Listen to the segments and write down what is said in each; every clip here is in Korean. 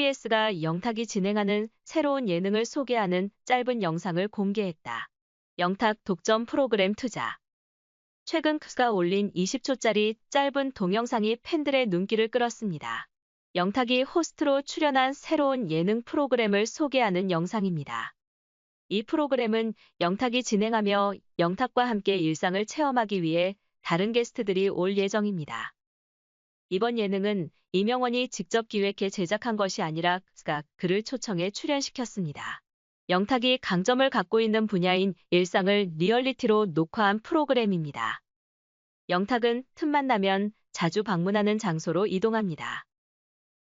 KBS가 영탁이 진행하는 새로운 예능을 소개하는 짧은 영상을 공개했다. 영탁 독점 프로그램 투자. 최근 그가 올린 20초짜리 짧은 동영상이 팬들의 눈길을 끌었습니다. 영탁이 호스트로 출연한 새로운 예능 프로그램을 소개하는 영상입니다. 이 프로그램은 영탁이 진행하며 영탁과 함께 일상을 체험하기 위해 다른 게스트들이 올 예정입니다. 이번 예능은 이명원이 직접 기획해 제작한 것이 아니라 그가 그를 초청해 출연시켰습니다. 영탁이 강점을 갖고 있는 분야인 일상을 리얼리티로 녹화한 프로그램입니다. 영탁은 틈만 나면 자주 방문하는 장소로 이동합니다.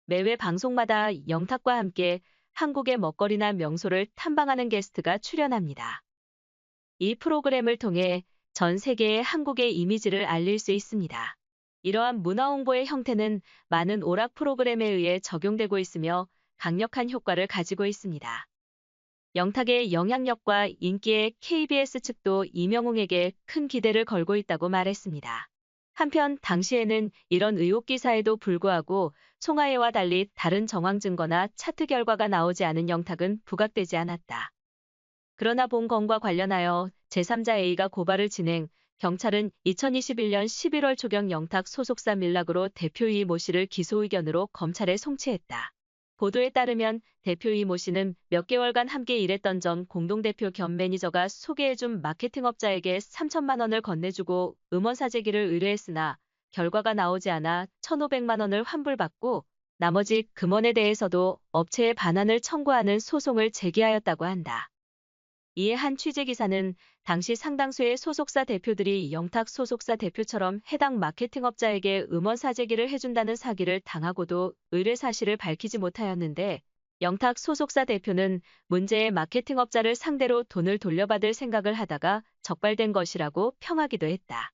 매회 방송마다 영탁과 함께 한국의 먹거리나 명소를 탐방하는 게스트가 출연합니다. 이 프로그램을 통해 전 세계에 한국의 이미지를 알릴 수 있습니다. 이러한 문화 홍보의 형태는 많은 오락 프로그램에 의해 적용되고 있으며 강력한 효과를 가지고 있습니다. 영탁의 영향력과 인기에 KBS 측도 이명웅에게 큰 기대를 걸고 있다고 말했습니다. 한편 당시에는 이런 의혹 기사에도 불구하고 송하예와 달리 다른 정황 증거나 차트 결과가 나오지 않은 영탁은 부각되지 않았다. 그러나 본건과 관련하여 제3자 A가 고발을 진행, 경찰은 2021년 11월 초경 영탁 소속사 밀락으로 대표이모 모 씨를 기소 의견으로 검찰에 송치했다. 보도에 따르면 대표이 모 씨는 몇 개월간 함께 일했던 전 공동대표 겸 매니저가 소개해준 마케팅업자에게 3천만 원을 건네주고 음원 사재기를 의뢰했으나 결과가 나오지 않아 1,500만 원을 환불받고 나머지 금원에 대해서도 업체에 반환을 청구하는 소송을 제기하였다고 한다. 이에 한 취재기사는 당시 상당수의 소속사 대표들이 영탁 소속사 대표처럼 해당 마케팅업자에게 음원 사재기를 해준다는 사기를 당하고도 의뢰 사실을 밝히지 못하였는데 영탁 소속사 대표는 문제의 마케팅업자를 상대로 돈을 돌려받을 생각을 하다가 적발된 것이라고 평하기도 했다.